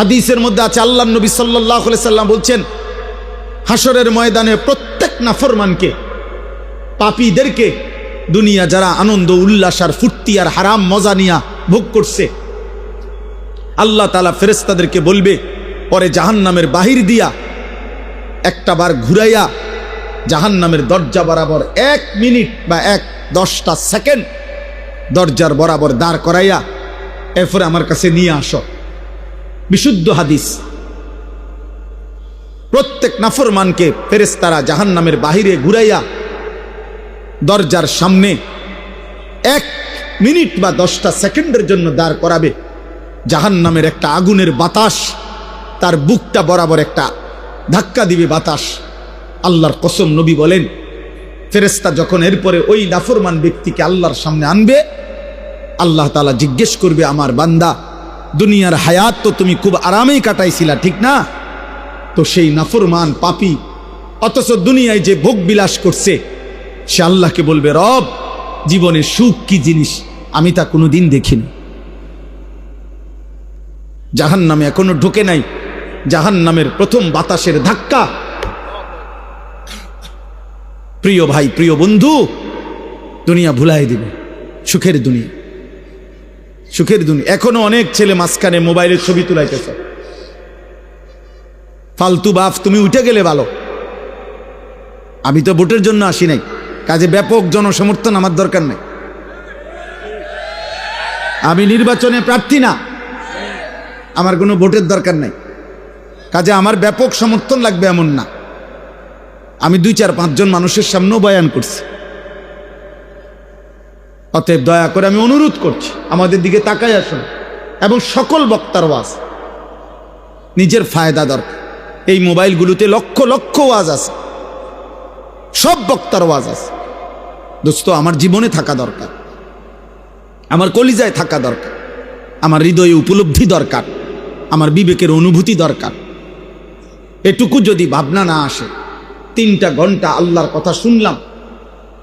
হাদিসের মধ্যে আছে, আল্লাহ নবী সাল্লাহ সাল্লাম বলছেন হাসরের ময়দানে প্রত্যেক নাফরমানকে, পাপীদেরকে দুনিয়া যারা আনন্দ, উল্লাস আর ফুর্তি আর হারাম মজা নিয়া ভোগ করছে, আল্লাহ তালা ফেরেস্তাদেরকে বলবে, পরে জাহান্নামের বাহির দিয়া একটা বার ঘুরাইয়া জাহান্নামের দরজা বরাবর এক মিনিট বা এক দশটা সেকেন্ড দরজার বরাবর দাঁড় করাইয়া, এরপরে আমার কাছে নিয়ে আসো। বিশুদ্ধ হাদিস। প্রত্যেক নাফরমানকে ফেরেস্তারা জাহান্নামের বাহিরে ঘুরাইয়া দরজার সামনে এক মিনিট বা দশটা সেকেন্ডের জন্য দাঁড় করাবে। জাহান্নামের একটা আগুনের বাতাস, তার বুকটা বরাবর একটা ধাক্কা দিবে বাতাস। আল্লাহর কসম নবী বলেন ফেরেস্তা যখন এরপরে ওই নাফরমান ব্যক্তিকে আল্লাহর সামনে আনবে, আল্লাহ তালা জিজ্ঞেস করবে, আমার বান্দা দুনিয়ার হায়াত তো তুমি খুব আরামেই কাটাইছিলা, ঠিক না? তো সেই নাফরমান পাপি, অথচ দুনিয়ায় যে ভোগ বিলাস করছে, সে আল্লাহকে বলবে, রব জীবনে সুখ কি জিনিস? আমি তা কোনো কোনোদিন দেখিনি। জাহান নামে এখনও ঢোকে নাই জাহান নামের প্রথম বাতাসের ধাক্কা। প্রিয় ভাই, প্রিয় বন্ধু, দুনিয়া ভুলাই দিবে, সুখের দুনিয়া। সুখের দুনিয়া। এখনও অনেক ছেলে মাঝখানে মোবাইলের ছবি তুলাইতেছে। ফালতু বাফ, তুমি উঠে গেলে ভালো। আমি তো ভোটের জন্য আসি নাই। কাজে ব্যাপক জনসমর্থন আমার দরকার নেই। আমি নির্বাচনে প্রার্থী না। আমার কোনো ভোটের দরকার নাই। কাজে আমার ব্যাপক সমর্থন লাগবে এমন না। আমি দুই চার পাঁচজন মানুষের সামনেও বয়ান করছি। অতএব দয়া করে আমি অনুরোধ করছি, আমাদের দিকে তাকাই আসুন এবং সকল বক্তার ওয়াজ, নিজের ফায়দা দরকার। এই মোবাইলগুলোতে লক্ষ লক্ষ ওয়াজ আছে, সব বক্তার ওয়াজ আছে। দোস্ত, আমার জীবনে থাকা দরকার, আমার কলিজায় থাকা দরকার, আমার হৃদয়ে উপলব্ধি দরকার, আমার বিবেকের অনুভূতি দরকার। এটুকু যদি ভাবনা না আসে, তিনটা ঘণ্টা আল্লাহর কথা শুনলাম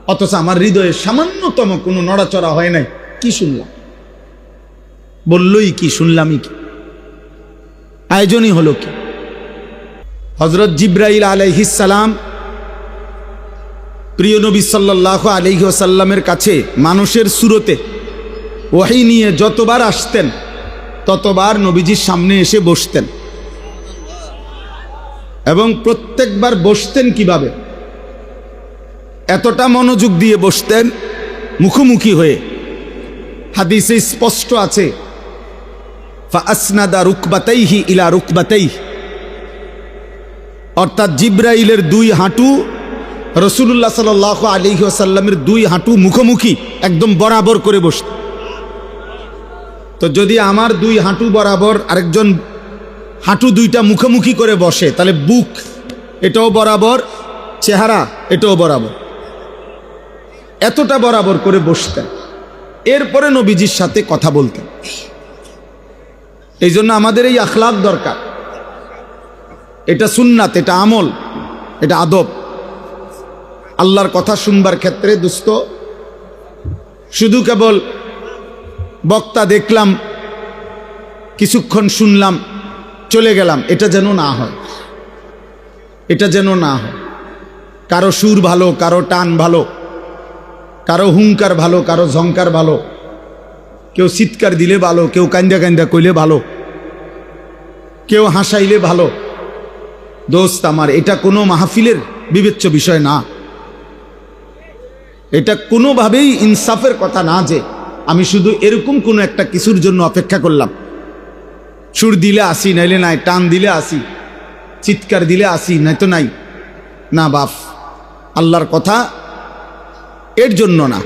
অথচ আমার হৃদয়ে সামান্যতম কোনো নড়াচড়া হয় নাই। কি শুনলাম? বললই কি, শুনলামই কি? আয়োজনই হলো কি? হজরত জিব্রাইল আলাইহিসালাম প্রিয় নবী সাল্লাহ আলহিসাল্লামের কাছে মানুষের সুরতে ওয়াহি নিয়ে যতবার আসতেন, ততবার নবীজির সামনে এসে বসতেন। এবং প্রত্যেকবার বসতেন কীভাবে? এতটা মনোযোগ দিয়ে বসতেন মুখোমুখি হয়ে। হাদিসে স্পষ্ট আছে আসনাদা রুকবাতাইহি ইলা রুকবাতাই অর্থাৎ জিব্রাইলের দুই হাঁটু রসুল্লাহ সাল আলী আসাল্লামের দুই হাঁটু মুখোমুখি, একদম বরাবর করে বসত। তো যদি আমার দুই হাঁটু বরাবর আরেকজন হাঁটু দুইটা মুখোমুখি করে বসে, তাহলে বুক এটাও বরাবর, চেহারা এটাও বরাবর। এতটা বরাবর করে বসতেন। এরপরে নবীজির সাথে কথা বলতেন। এই জন্য আমাদের এই আখলাক দরকার। এটা সুন্নাত, এটা আমল, এটা আদব। আল্লাহর কথা শুনবার ক্ষেত্রে দুস্থ শুধু কেবল বক্তা দেখলাম, কিছুক্ষণ শুনলাম, চলে গেলাম, এটা যেন না হয়। এটা যেন না হয়। কারও সুর ভালো, কারও টান ভালো কারও হুঙ্কার ভালো, কারও ঝঙ্কার ভালো। কেউ চিৎকার দিলে ভালো, কেউ কান্দা কান্দা কইলে ভালো। কেউ হাসাইলে ভালো। দোস্ত আমার, এটা কোনো মাহফিলের বিবেচ্য বিষয় না। এটা কোনোভাবেই ইনসাফের কথা না যে আমি শুধু এরকম কোনো একটা কিছুর জন্য অপেক্ষা করলাম। সুর দিলে আসি, নাইলে নাই, টান দিলে আসি, চিৎকার দিলে আসি, নাই তো নাই। না বাপ, আল্লাহর কথা এর জন্য না।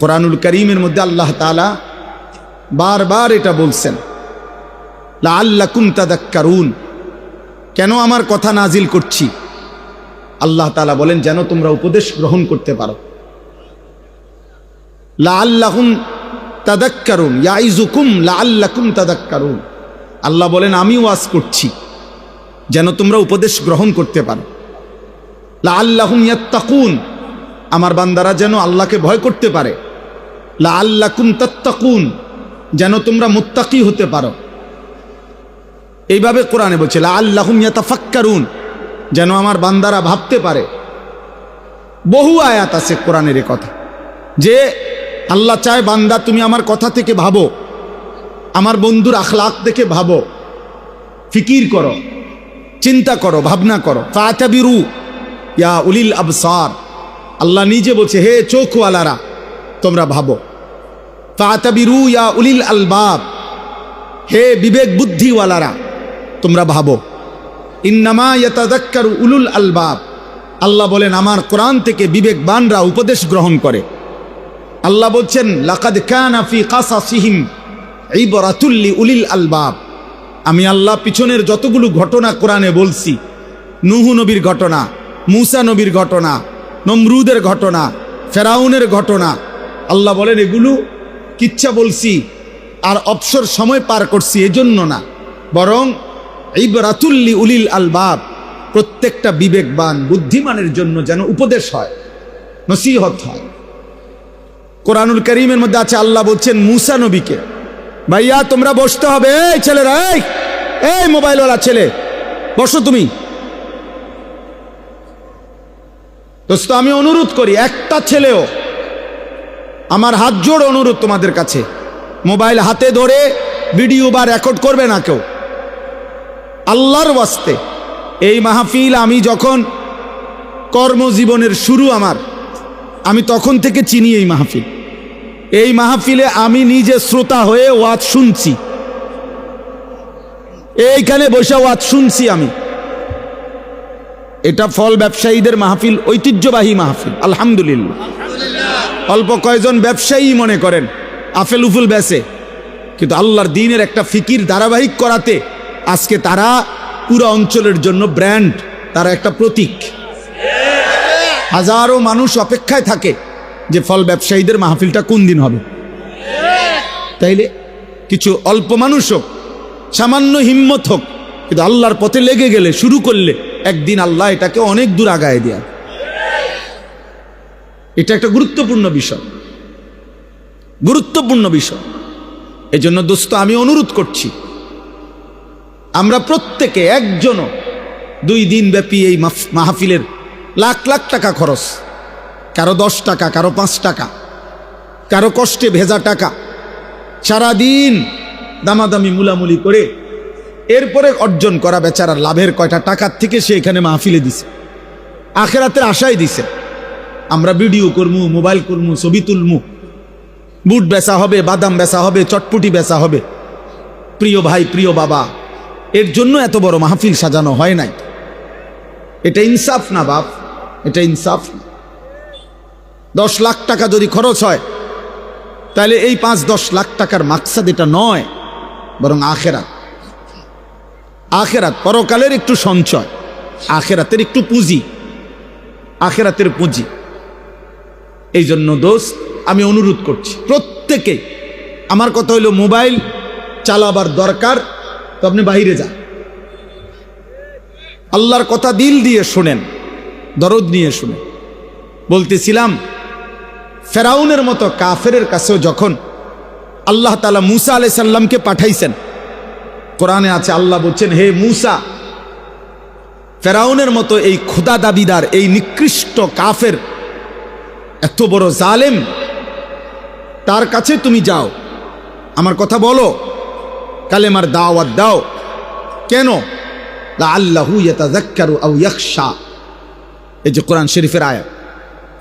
কোরআনুল করিমের মধ্যে আল্লাহ তালা বারবার এটা বলছেন লা আল্লাহ কুমতাদাক্কারুন কেন আমার কথা নাজিল করছি? আল্লাহ তালা বলেন, যেন তোমরা উপদেশ গ্রহণ করতে পারো। লা আল্লাহুম তাদাক্কারুন ইয়াইজুকুম লা আল্লাকুম তাদাক্কারুন। আল্লাহ বলেন, আমি ওয়াজ করছি, যেন তোমরা উপদেশ গ্রহণ করতে পারো। লা আল্লাহুম ইয়াত্তাকুন আমার বান্দারা যেন আল্লাহকে ভয় করতে পারে। লা আল্লাকুম তাত্তাকুন, যেন তোমরা মুত্তাকি হতে পারো। এইভাবে কোরআনে বলছে লা আল্লাহুম ইয়াতাফাক্কারুন, যেন আমার বান্দারা ভাবতে পারে। বহু আয়াত আছে কোরআনের এ কথা। যে আল্লাহ চায়, বান্দা তুমি আমার কথা থেকে ভাবো, আমার বন্ধুর আখলাক দেখে ভাবো, ফিকির করো, চিন্তা করো, ভাবনা করো। ফাতাবিরু, ইয়া উলিল আবসার আল্লাহ নিজে বলছে, হে চোখওয়ালারা, তোমরা ভাবো, ফাতাবিরু ইয়া উলিল আলবাব, হে বিবেক বুদ্ধিওয়ালারা, তোমরা ভাবো, ইন্নামা ইয়াতাদাক্কারু উলুল আলবাব। আল্লাহ বলেন, আমার কোরআন থেকে বিবেকবানরা উপদেশ গ্রহণ করে। আল্লাহ বলছেন, লাকাদ কানা ফি কাসাসিহিম ইবরাতুল্লি উলিল আলবাব। আমি আল্লাহ পিছনের যতগুলো ঘটনা কোরআনে বলছি, নুহু নবীর ঘটনা, মুসা নবীর ঘটনা নমরুদের ঘটনা, ফেরাউনের ঘটনা। আল্লাহ বলেন, এগুলো কিচ্ছা বলছি আর অবসর সময় পার করছি এজন্য না। বরং ইবরাতুল্লি উলিল আলবাব, প্রত্যেকটা বিবেকবান, বুদ্ধিমানের জন্য যেন উপদেশ হয়, নসিহত হয়। কোরআনুল করিমের মধ্যে আছে, আল্লাহ বলছেন, মুসা নবীকে, ভাইয়া, তোমরা বসতে হবে। এই ছেলেরা, এই এই মোবাইলওয়ালা ছেলে, বসো তুমি। দোস্ত, আমি অনুরোধ করি, একটা ছেলেও আমার হাত জোড় অনুরোধ তোমাদের কাছে। মোবাইল হাতে ধরে ভিডিও বা রেকর্ড করবে না কেউ। আল্লাহর ওয়াস্তে এই মাহফিল আমি যখন কর্মজীবনের শুরু আমার, আমি তখন থেকে চিনি এই মাহফিল। এই মাহফিলে আমি নিজে শ্রোতা হয়ে ওয়াজ শুনছি। এইখানে বসে ওয়াজ শুনছি আমি। এটা ফল ব্যবসায়ীদের মাহফিল, ঐতিহ্যবাহী মাহফিল। আলহামদুলিল্লাহ। অল্প কয়জন ব্যবসায়ী মনে করেন, আফেল উফুল বেসে কিন্তু আল্লাহর দিনের একটা ফিকির ধারাবাহিক করাতে আজকে তারা পুরো অঞ্চলের জন্য ব্র্যান্ড, তারা একটা প্রতীক। হাজারো মানুষ অপেক্ষায় থাকে যে ফল ব্যবসায়ীদের মাহফিলটা কোন দিন হবে। তাইলে কিছু অল্প মানুষ হোক, সামান্য হিম্মত হোক, কিন্তু আল্লাহর পথে লেগে গেলে, শুরু করলে একদিন আল্লাহ এটাকে অনেক দূর আগায় দেয়া এটা একটা গুরুত্বপূর্ণ বিষয়। গুরুত্বপূর্ণ বিষয়। এজন্য দোস্ত, আমি অনুরোধ করছি, আমরা প্রত্যেকে একজনও দুই দিন ব্যাপী এই মাহফিলের লাখ লাখ টাকা খরচ, কারও দশ টাকা, কারও পাঁচ টাকা, কারও কষ্টে ভেজা টাকা, সারাদিন দামাদামি, মুলামুলি করে এরপরে অর্জন করা বেচারার লাভের কয়টা টাকার থেকে সে এখানে মাহফিলে দিছে। আখেরাতের আশাই দিছে। আমরা ভিডিও করমু, মোবাইল করমু, ছবি তুলমু। বুট বেচা হবে, বাদাম বেচা হবে, চটপুটি বেচা হবে। প্রিয় ভাই, প্রিয় বাবা, এর জন্য এত বড় মাহফিল সাজানো হয় নাই। এটা ইনসাফ না বাপ? এটা ইনসাফ না। দশ লাখ টাকা যদি খরচ হয়, তাহলে এই পাঁচ দশ লাখ টাকার মাকসাদ এটা নয়, বরং আখেরাত। আখেরাত, পরকালের একটু সঞ্চয়, আখেরাতের একটু পুঁজি, আখেরাতের পুঁজি। এই জন্য দোষ আমি অনুরোধ করছি, প্রত্যেকে, আমার কথা হইল মোবাইল চালাবার দরকার, তো আপনি বাইরে যান। আল্লাহর কথা দিল দিয়ে শোনেন, দরদ নিয়ে শুনেন। বলতেছিলাম, ফেরাউনের মতো কাফেরের কাছেও যখন আল্লাহ তালা মুসা আলাই সাল্লামকে পাঠাইছেন কোরআনে আছে, আল্লাহ বলছেন, হে মুসা, ফেরাউনের মতো এই ক্ষুদা দাবিদার, এই নিকৃষ্ট কাফের, এত বড় জালেম, তার কাছে তুমি যাও। আমার কথা বলো, কালেমার দাওয়াত দাও। কেন? আল্লাহু ইয়াতাযাক্কারু এই যে কোরআন শরীফের আয়াত।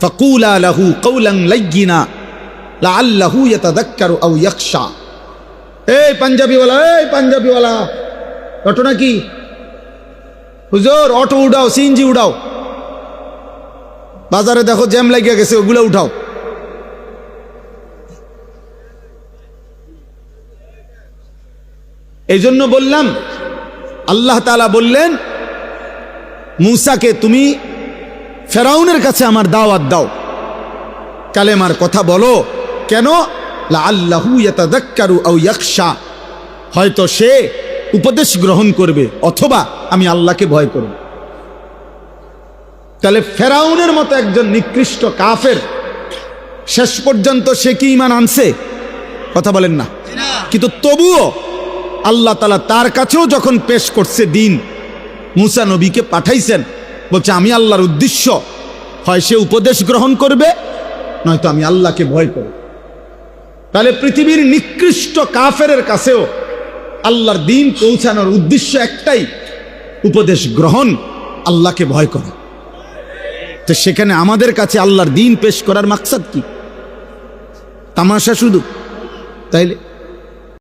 ফাকুলা লাহু কওলান লাইয়িনা, লাআল্লাহু ইয়াতাযাক্কারু আও ইয়াখশা। এই পাঞ্জাবিওয়ালা এই পাঞ্জাবিওয়ালা। ঘটনা কি? হুজুর, অটো উঠাও সিএনজি উঠাও বাজারে দেখো জ্যাম লাগিয়ে গেছে, ওগুলো উঠাও। এই জন্য বললাম, আল্লাহ তালা বললেন, মুসাকে তুমি ফেরাউনের কাছে আমার দাওয়াত দাও। কালেমার কথা বলো। কেন? আল্লাহু ইয়াতাদাক্কারু আও ইয়াখশা। হয়তো সে উপদেশ গ্রহণ করবে অথবা আমি আল্লাহকে ভয় করব। তাহলে ফেরাউনের মতো একজন নিকৃষ্ট কাফের শেষ পর্যন্ত সে কি ইমান আনছে? কথা বলেন না। কিন্তু তবুও আল্লাহ তালা তার কাছেও যখন পেশ করছে দিন মুসা নবীকে পাঠাইছেন বলছে আমি আল্লাহর উদ্দেশ্য হয় সে উপদেশ গ্রহণ করবে নয়তো আমি আল্লাহকে ভয় করব। তাহলে পৃথিবীর নিকৃষ্ট কাফের কাছেও আল্লাহর দিন পৌঁছানোর উদ্দেশ্য একটাই, উপদেশ গ্রহণ, আল্লাহকে ভয় করা। তো সেখানে আমাদের কাছে আল্লাহর দিন পেশ করার মাকসাদ কি? তামাশা শুধু, তাইলে?